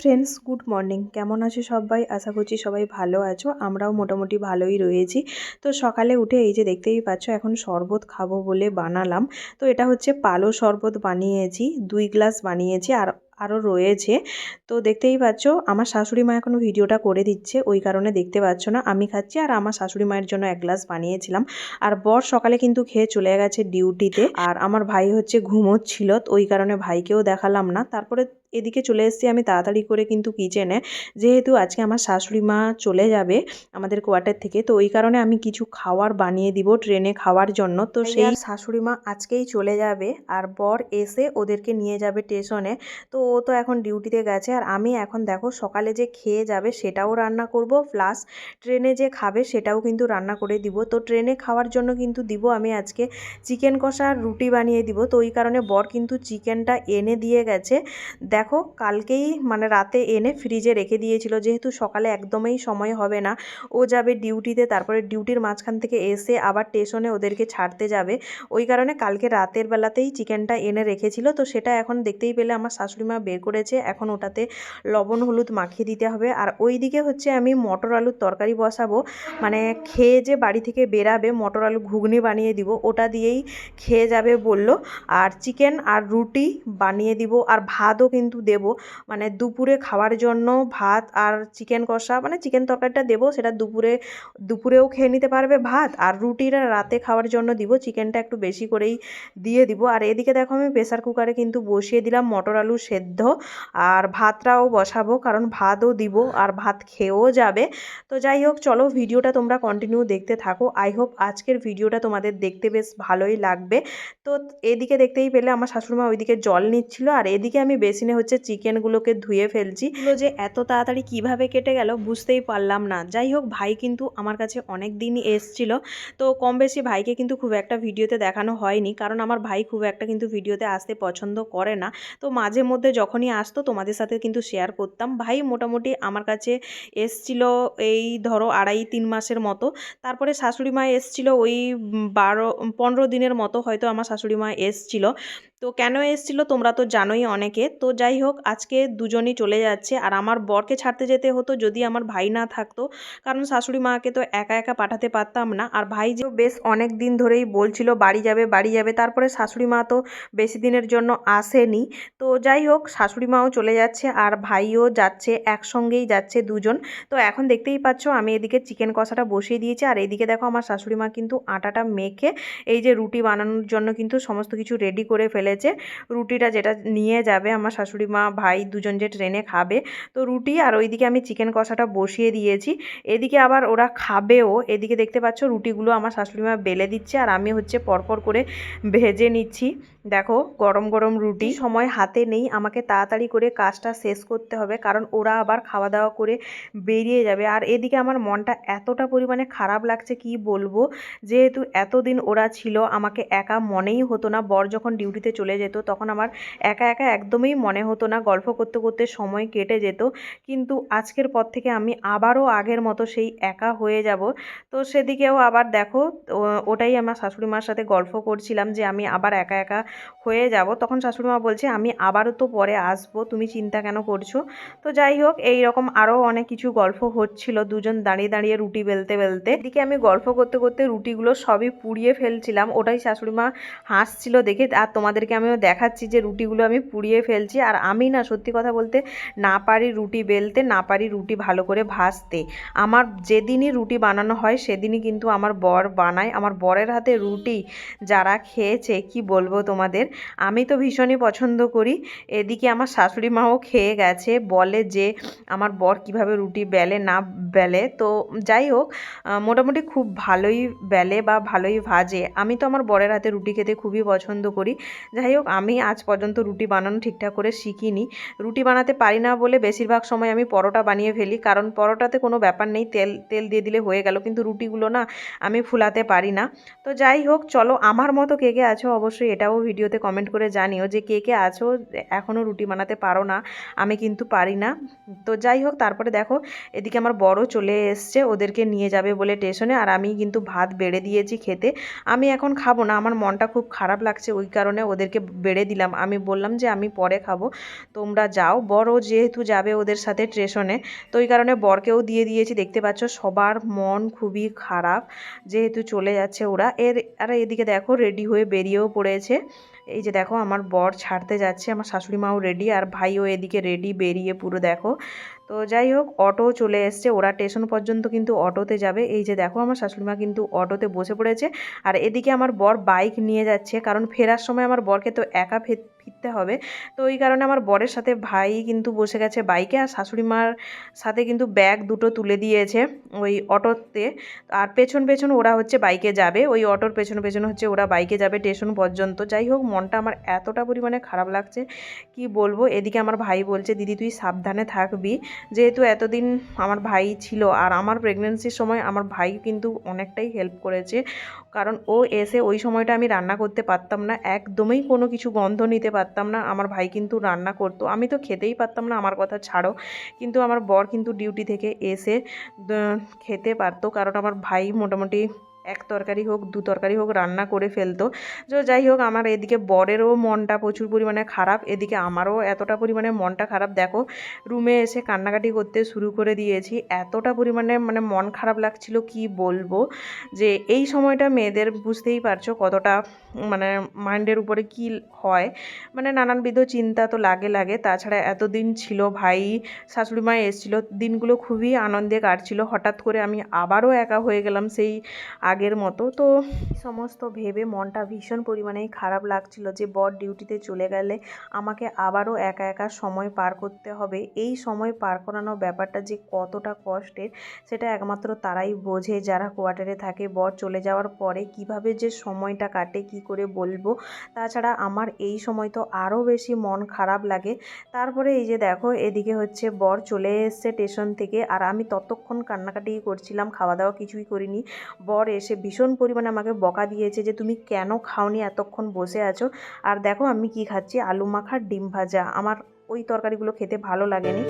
Friends good morning কেমন আছে সবাই? আশা করছি সবাই ভালো আছো। আমরাও মোটামুটি ভালোই রয়েছি। তো সকালে উঠে এই যে দেখতেই পাচ্ছ, এখন শরবত খাব বলে বানালাম। তো এটা হচ্ছে পালো শরবত বানিয়েছি, দুই গ্লাস বানিয়েছি। আর আরও রয়েছে। তো দেখতেই পাচ্ছ আমার শাশুড়ি মা এখনও ভিডিওটা করে দিচ্ছে ওই কারণে দেখতে পাচ্ছ না। আমি খাচ্ছি আর আমার শাশুড়ি মায়ের জন্য এক গ্লাস বানিয়েছিলাম। আর বর সকালে কিন্তু খেয়ে চলে গেছে ডিউটিতে। আর আমার ভাই হচ্ছে ঘুমোচ্ছিল তো ওই কারণে ভাইকেও দেখালাম না। তারপরে এদিকে চলে এসেছি আমি তাড়াতাড়ি করে কিন্তু কিচেনে। যেহেতু আজকে আমার শাশুড়ি মা চলে যাবে আমাদের কোয়ার্টার থেকে তো ওই কারণে আমি কিছু খাওয়ার বানিয়ে দিব ট্রেনে খাওয়ার জন্য। তো সেই শাশুড়ি মা আজকেই চলে যাবে আর বর এসে ওদেরকে নিয়ে যাবে স্টেশনে। তো ও তো এখন ডিউটিতে গেছে। আর আমি এখন দেখো সকালে যে খেয়ে যাবে সেটাও রান্না করব, প্লাস ট্রেনে যে খাবে সেটাও কিন্তু রান্না করে দিব। তো ট্রেনে খাওয়ার জন্য কিন্তু দিব আমি আজকে চিকেন কষা আর রুটি বানিয়ে দিব। তো ওই কারণে বর কিন্তু চিকেনটা এনে দিয়ে গেছে। দেখো কালকেই মানে রাতে এনে ফ্রিজে রেখে দিয়েছিল, যেহেতু সকালে একদমই সময় হবে না। ও যাবে ডিউটিতে, তারপরে ডিউটির মাঝখান থেকে এসে আবার স্টেশনে ওদেরকে ছাড়তে যাবে। ওই কারণে কালকে রাতের বেলাতেই চিকেনটা এনে রেখেছিল। তো সেটা এখন দেখতেই পেলে আমার শাশুড়ি মা বের করেছে, এখন ওটাতে লবণ, হলুদ মাখিয়ে দিতে হবে। আর ওই দিকে হচ্ছে আমি মটর আলুর তরকারি বসাবো। মানে খেয়ে যে বাড়ি থেকে বেরাবে, মটর আলু ঘুগনি বানিয়ে দিব, ওটা দিয়েই খেয়ে যাবে বলল। আর চিকেন আর রুটি বানিয়ে দিব, আর ভাতও কিন্তু দেব। মানে দুপুরে খাওয়ার জন্য ভাত আর চিকেন কষা মানে চিকেন তরকারিটা দেবো, সেটা দুপুরে, দুপুরেও খেয়ে নিতে পারবে ভাত। আর রুটিটা রাতে খাওয়ার জন্য দিব, চিকেনটা একটু বেশি করেই দিয়ে দিব। আর এদিকে দেখো আমি প্রেসার কুকারে কিন্তু বসিয়ে দিলাম মটর আলু সেদ্ধ আর ভাতটাও বসাবো, কারণ ভাতও দিব আর ভাত খেয়েও যাবে। তো যাই হোক, চলো ভিডিওটা তোমরা কন্টিনিউ দেখতে থাকো। আই হোপ আজকের ভিডিওটা তোমাদের দেখতে বেশ ভালোই লাগবে। তো এদিকে দেখতেই পেলে আমার শাশুড়িমা ওইদিকে জল নিচ্ছিল, আর এদিকে আমি বেসিনে হচ্ছে চিকেনগুলোকে ধুয়ে ফেলছি। যে এত তাড়াতাড়ি কীভাবে কেটে গেল বুঝতেই পারলাম না। যাই হোক, ভাই কিন্তু আমার কাছে অনেক দিনই এসছিল। তো কম বেশি ভাইকে কিন্তু খুব একটা ভিডিওতে দেখানো হয়নি, কারণ আমার ভাই খুব একটা কিন্তু ভিডিওতে আসতে পছন্দ করে না। তো মাঝে মধ্যে যখনই আসতো তোমাদের সাথে কিন্তু শেয়ার করতাম। ভাই, মোটামুটি আমার কাছে এসছিল এই ধরো আড়াই, তিন মাসের মতো। তারপরে শাশুড়ি মা এসছিল ওই বারো, পনেরো দিনের মতো হয়তো আমার শাশুড়ি মা এসছিল। তো কেন এসেছিল তোমরা তো জানোই অনেকে। তো যাই হোক, আজকে দুজনই চলে যাচ্ছে। আর আমার বরকে ছাড়তে যেতে হতো যদি আমার ভাই না থাকতো। কারণ শাশুড়ি মাকে তো একা একা পাঠাতে পারতাম না। আর ভাই যে বেশ অনেক দিন ধরেই বলছিল, বাড়ি যাবে বাড়ি যাবে। তারপরে শাশুড়ি মা তো বেশি দিনের জন্য আসেনি। তো যাই হোক, শাশুড়ি মাও চলে যাচ্ছে আর ভাইও যাচ্ছে, একসঙ্গেই যাচ্ছে দুজন। তো এখন দেখতেই পাচ্ছ, আমি এদিকে চিকেন কষাটা বসিয়ে দিয়েছি। আর এদিকে দেখো, আমার শাশুড়ি মা কিন্তু আটাটা মেখে এই যে রুটি বানানোর জন্য কিন্তু সমস্ত কিছু রেডি করে ফেলে ফেলেছে রুটিটা যেটা নিয়ে যাবে আমার শাশুড়ি মা ভাই দুজন যে ট্রেনে খাবে তো রুটি আর ওইদিকে আমি চিকেন কষাটা বসিয়ে দিয়েছি। এদিকে আবার ওরা খাবেও এদিকে দেখতে পাচ্ছ রুটিগুলো আমার শাশুড়ি মা বেলে দিচ্ছে আর আমি হচ্ছে পরপর করে ভেজে নিচ্ছি। দেখো গরম গরম রুটি। সময় হাতে নেই আমাকে তাড়াতাড়ি করে কাজটা শেষ করতে হবে কারণ ওরা আবার খাওয়া দাওয়া করে বেরিয়ে যাবে। আর এদিকে আমার মনটা এতটা পরিমাণে খারাপ লাগছে কি বলব? যেহেতু এতদিন ওরা ছিল আমাকে একা মনেই হতো না। বর যখন ডিউটিতে চলে যেত। তখন আমার একা একা একদমই মনে হতো না, গল্প করতে করতে সময় কেটে যেত। কিন্তু আজকের পর থেকে আমি আবারও আগের মতো সেই একা হয়ে যাব। তো সেদিকেও আবার দেখো ওটাই আমার শাশুড়ি মার সাথে গল্প করছিলাম যে আমি আবার একা একা হয়ে যাব। তখন শাশুড়ি মা বলছে, আমি আবারও তো পরে আসব, তুমি চিন্তা কেন করছ? তো যাই হোক এই রকম আরও অনেক কিছু গল্প হচ্ছিল, দুজন দাঁড়িয়ে দাঁড়িয়ে রুটি বেলতে বেলতে। এদিকে আমি গল্প করতে করতে রুটিগুলো সবই পুড়িয়ে ফেলছিলাম, ওটাই শাশুড়ি মা হাসছিল দেখে, আর তোমাদেরকে আপনাদেরকে আমিও দেখাচ্ছি যে রুটিগুলো আমি পুড়িয়ে ফেলছি। আর আমি না সত্যি কথা বলতে না পারি রুটি বেলতে, না পারি রুটি ভালো করে ভাজতে। আমার যেদিনই রুটি বানানো হয় সেদিনই কিন্তু আমার বর বানায়। আমার বরের হাতে রুটি যারা খেয়েছে, কি বলব তোমাদের? আমি তো ভীষণই পছন্দ করি। এদিকে আমার শাশুড়ি মাও খেয়ে গেছে, বলে যে আমার বর কীভাবে রুটি বেলে, না বেলে। তো যাই হোক মোটামুটি খুব ভালোই বেলে বা ভালোই ভাজে। আমি তো আমার বরের হাতে রুটি খেতে খুবই পছন্দ করি। যাই হোক, আমি আজ পর্যন্ত রুটি বানানো ঠিকঠাক করে শিখিনি। রুটি বানাতে পারি না বলে বেশিরভাগ সময় আমি পরোটা বানিয়ে ফেলি, কারণ পরোটাতে কোনো ব্যাপার নেই, তেল তেল দিয়ে দিলে হয়ে গেল, কিন্তু রুটিগুলো না আমি ফুলাতে পারি না। তো যাই হোক, চলো, আমার মতো কে কে আছো অবশ্যই এটাও ভিডিওতে কমেন্ট করে জানিও যে কে কে আছো এখনও রুটি বানাতে পারো না, আমি কিন্তু পারি না। তো যাই হোক, তারপরে দেখো, এদিকে আমার বড় চলে এসছে, ওদেরকে নিয়ে যাবে বলে স্টেশনে আর আমি কিন্তু ভাত বেড়ে দিয়েছি খেতে। আমি এখন খাব না, আমার মনটা খুব খারাপ লাগছে, ওই কারণে ওদেরকে বেড়ে দিলাম। আমি বললাম যে, আমি পরে খাব। তোমরা যাও। বড় যেহেতু যাবে ওদের সাথে স্টেশনে, তো ওই কারণে বরকেও দিয়ে দিয়েছি। দেখতে পাচ্ছ, সবার মন খুবই খারাপ। যেহেতু চলে যাচ্ছে ওরা। এর, আর এদিকে দেখো, রেডি হয়ে বেরিয়েও পড়েছে। এই যে দেখো, আমার বর ছাড়তে যাচ্ছে, আমার শাশুড়ি মাও রেডি, আর ভাইও এদিকে রেডি বেরিয়ে পুরো দেখো। তো যাই হোক, অটো চলে এসছে। ওরা স্টেশন পর্যন্ত কিন্তু অটোতে যাবে। এই যে দেখো, আমার শাশুড়িমা কিন্তু অটোতে বসে পড়েছে। আর এদিকে আমার বর বাইক নিয়ে যাচ্ছে। কারণ ফেরার সময় আমার বরকে তো একা ফিরতে হবে। তো ওই কারণে আমার বরের সাথে ভাই কিন্তু বসে গেছে বাইকে আর শাশুড়ি মার সাথে কিন্তু ব্যাগ দুটো তুলে দিয়েছে ওই অটোতে। আর পেছন পেছন ওরা হচ্ছে বাইকে যাবে। ওই অটোর পেছন পেছন হচ্ছে ওরা বাইকে যাবে স্টেশন পর্যন্ত। যাই হোক, মনটা আমার এতটা পরিমাণে খারাপ লাগছে। কি বলব? এদিকে আমার ভাই বলছে, দিদি, তুই সাবধানে থাকবি। যেহেতু এতদিন আমার ভাই ছিল আর আমার প্রেগনেন্সির সময় আমার ভাই কিন্তু অনেকটাই হেল্প করেছে। কারণ ও এসে ওই সময়টা আমি রান্না করতে পারতাম না, একদমই কোনো কিছু গন্ধ নিতে পারতাম না। আমার ভাই কিন্তু রান্না করতো। আমি তো খেতেই পারতাম না, আমার কথা ছাড়ো। কিন্তু আমার বর কিন্তু ডিউটি থেকে এসে খেতে পারতো। কারণ আমার ভাই মোটামুটি এক তরকারি হোক, দু তরকারি হোক, রান্না করে ফেলতো। তো যাই হোক, আমার এদিকে বরেরও মনটা প্রচুর পরিমাণে খারাপ। এদিকে আমারও এতটা পরিমাণে মনটা খারাপ। দেখো, রুমে এসে কান্নাকাটি করতে শুরু করে দিয়েছি। এতটা পরিমাণে মানে মন খারাপ লাগছিল, কি বলব? যে এই সময়টা মেয়েদের বুঝতেই পারছ কতটা মানে মাইন্ডের উপরে কি হয়। মানে নানানবিধ চিন্তা তো লাগে লাগে। তাছাড়া এতদিন ছিল, ভাই, শাশুড়ি মা এসেছিল। দিনগুলো খুবই আনন্দে কাটছিল। হঠাৎ করে আমি আবারও একা হয়ে গেলাম সেই আগের মতো। তো সমস্ত ভেবে মনটা ভীষণ পরিমাণেই খারাপ লাগছিল যে বর ডিউটিতে চলে গেলে আমাকে আবারও একা একা সময় পার করতে হবে। এই সময় পার করানো ব্যাপারটা যে কতটা কষ্টের, সেটা একমাত্র তারাই বোঝে। যারা কোয়ার্টারে থাকে, বর চলে যাওয়ার পরে কীভাবে যে সময়টা কাটে, কি করে বলব? তাছাড়া আমার এই সময় তো আরও বেশি মন খারাপ লাগে। তারপরে এই যে দেখো, এদিকে হচ্ছে বর চলে এসছে স্টেশন থেকে। আর আমি ততক্ষণ কান্নাকাটি করছিলাম খাওয়া দাওয়া কিছুই করিনি। বর এসে ভীষণ পরিমাণে আমাকে বকা দিয়েছে যে, তুমি কেন খাওনি এতক্ষণ বসে আছো? আর দেখো আমি কি খাচ্ছি, আলু মাখা, ডিম ভাজা। আমার ওই তরকারিগুলো খেতে ভালো লাগেনি।